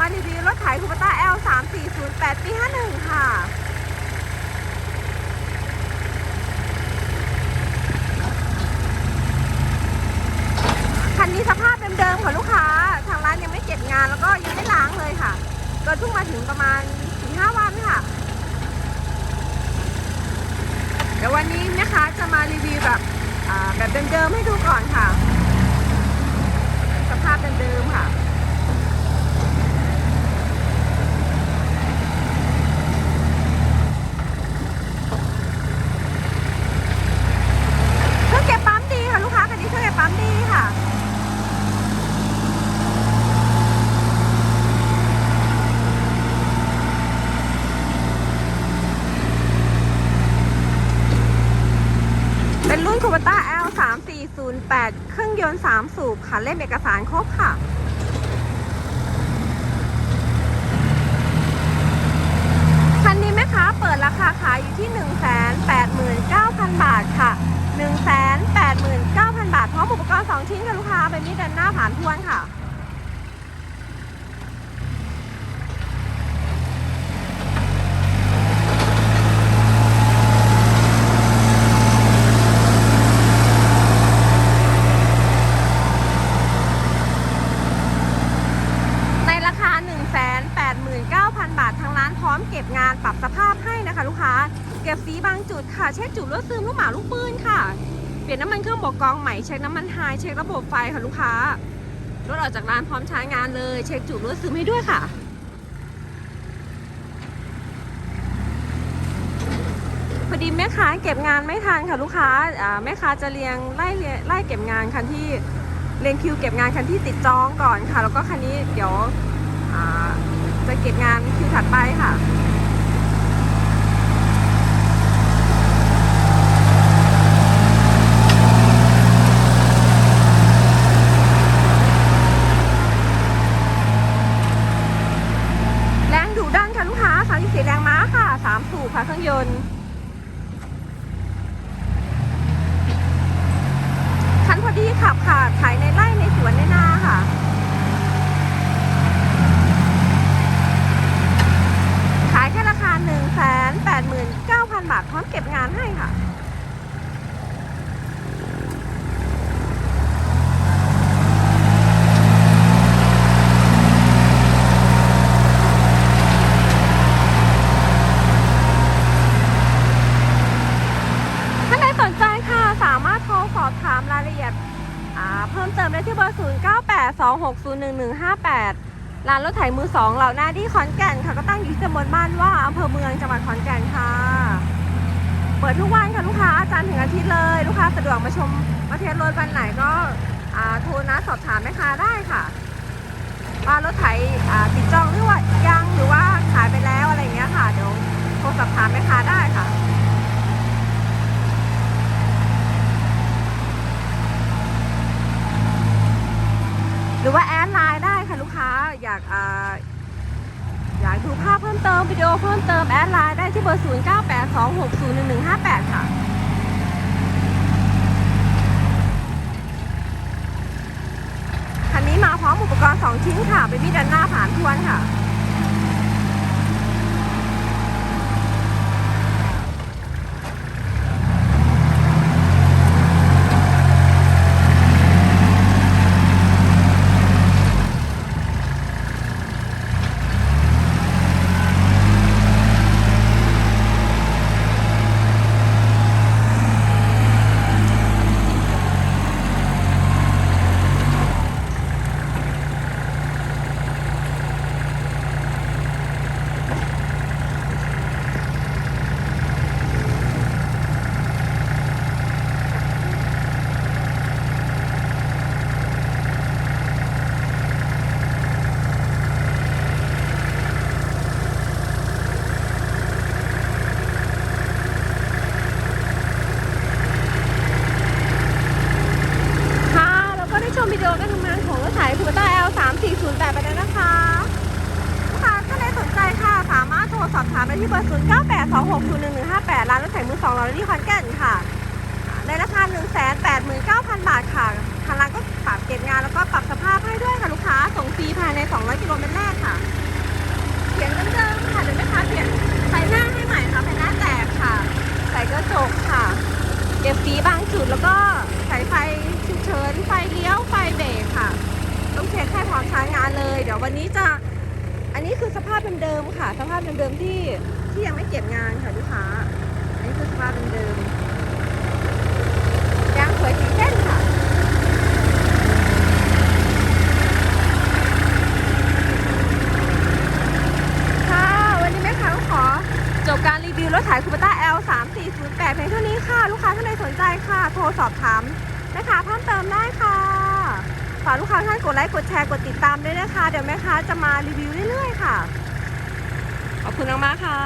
มารีวิวรถไถคูปต้า L 3 4 0 8ปี51 ค่ะ คันนี้สภาพเดิมๆค่ะลูกค้า ทางร้านยังไม่เก็บงานแล้วก็ยังไม่ล้างเลยค่ะก็เพิ่งมาถึงประมาณ4-5วันค่ะเดี๋ยววันนี้นะคะจะมารีวิวแบบแบบเดิมๆให้ดูก่อนค่ะ สภาพเดิมๆค่ะ เครื่องเก็บปั๊มดีค่ะลูกค้าคันนี้เครื่องเก็บปั๊มดีค่ะ เป็นรุ่นคูปต้า L 3 4 0 8เครื่องยนต์ 3 สูบค่ะ เล่มเอกสารครบค่ะ คันนี้แม่ค้าเปิดราคาขายอยู่ที่ 189,000 บาทค่ะ 189,000 บาท พร้อมอุปกรณ์ 2 ชิ้นค่ะลูกค้าเป็นมีดเดินหน้าผ่านทวนค่ะ ในราคา 189,000 บาท ทางร้านพร้อมเก็บงานปรับสภาพให้นะคะ ลูกค้า เก็บสีบางจุดค่ะ เช็คจุดรถซึมลูกหมาลูกปืนค่ะ เปลี่ยนน้ำมันเครื่องบอกกองใหม่เช็คน้ำมันไฮเช็คระบบไฟค่ะลูกค้ารถออกจากร้านพร้อมใช้งานเลย เช็คจุดรถซึมให้ด้วยค่ะพอดีแม่ค้าเก็บงานไม่ทันค่ะลูกค้าแม่ค้าจะเรียงไล่ไล่เก็บงานคันที่เรียงคิวเก็บงานคันที่ติดจองก่อนค่ะ แล้วก็คันนี้เดี๋ยว จะเก็บงานคิวถัดไปค่ะแรงดุดันค่ะลูกค้า 34 แรงม้าค่ะ 3 สูบค่ะเครื่องยนต์ คันพอดีขับค่ะ ขายในไร่ในสวนในนาค่ะ ขายแค่ราคา 1 8 9 0 0 0 บาท พร้อมเก็บงานให้ค่ะ ท่านใดสนใจค่ะ สามารถโทรสอบถามรายละเอียดอ่าเพิ่มเติมได้ที่เบอร์ 0982601158 ร้านรถไถมือสองเหล่าหน้าที่ขอนแก่นค่ะก็ตั้งอยู่ที่ตำบลบ้านว่าอำเภอเมืองจังหวัดขอนแก่นค่ะ เปิดทุกวันค่ะลูกค้าอาจารย์ถึงอาทิตย์เลย ลูกค้าสะดวกมาชมมาเทสรถวันไหนก็โทรนะสอบถามแม่ค้าได้ค่ะว่ารถไถอ่าติดจองหรือว่ายังหรือว่าขายไปแล้วอะไรเงี้ยค่ะเดี๋ยวโทรสอบถามแม่ค้าได้ค่ะ หรือว่าแอดไลน์ได้ค่ะลูกค้าอยากอ่าอยากดูภาพ เติมวิดีโอเพิ่มเติมแอดไลน์ได้ที่เบอร์ 0982601158 ค่ะคันนี้มาพร้อมอุปกรณ์ 2 ชิ้นค่ะเป็นมีดดันหน้าผ่านทวนค่ะแล้วก็ได้ชมวิดีโอการทำงานของรถไถคูปต้า L 3 4 0 8ไปแล้วนะคะลูกค้าท่านใดสนใจค่ะ สามารถโทรสอบถาม ได้ที่เบอร์0 9 8 2 6 0 1 1 5 8 ร้านรถไถมือสองเราที่ขอนแก่นค่ะ ในราคา 1 8 9 0 0 0 บาทค่ะ ทางร้านก็ปรับเก็บงานแล้วก็ปรับสภาพให้ด้วยค่ะลูกค้า ส่งฟรีภายใน 200 กิโลเมตรแรกค่ะ เปลี่ยนเดิมๆค่ะเดี๋ยวแม่ค้าเปลี่ยนไฟหน้าให้ใหม่ค่ะไฟหน้าแตกค่ะ ใส่กระจกค่ะ เก็บสีบางจุดแล้วก็ใส่ไฟฉุกเฉิน ไฟเลี้ยว ไฟเบรกค่ะ ต้องเช็คให้พร้อมใช้งานเลย เดี๋ยววันนี้จะ อันนี้คือสภาพเดิมๆค่ะ สภาพเดิมๆที่ที่ยังไม่เก็บงานค่ะลูกค้า อันนี้คือสภาพเดิมๆยางสวยสีเส้นค่ะค่ะวันนี้แม่ค้าก็ขอจบการรีวิวรถไถคูปต้า L 3 4 0 8เพียงเท่านี้ค่ะ ลูกค้าท่านใดสนใจค่ะ โทรสอบถามแม่ค้าเพิ่มเติมได้ค่ะ ฝากลูกค้าท่านกดไลค์กดแชร์กดติดตามด้วยนะคะ เดี๋ยวแม่ค้าจะมารีวิวเรื่อยๆค่ะ ขอบคุณมากๆค่ะ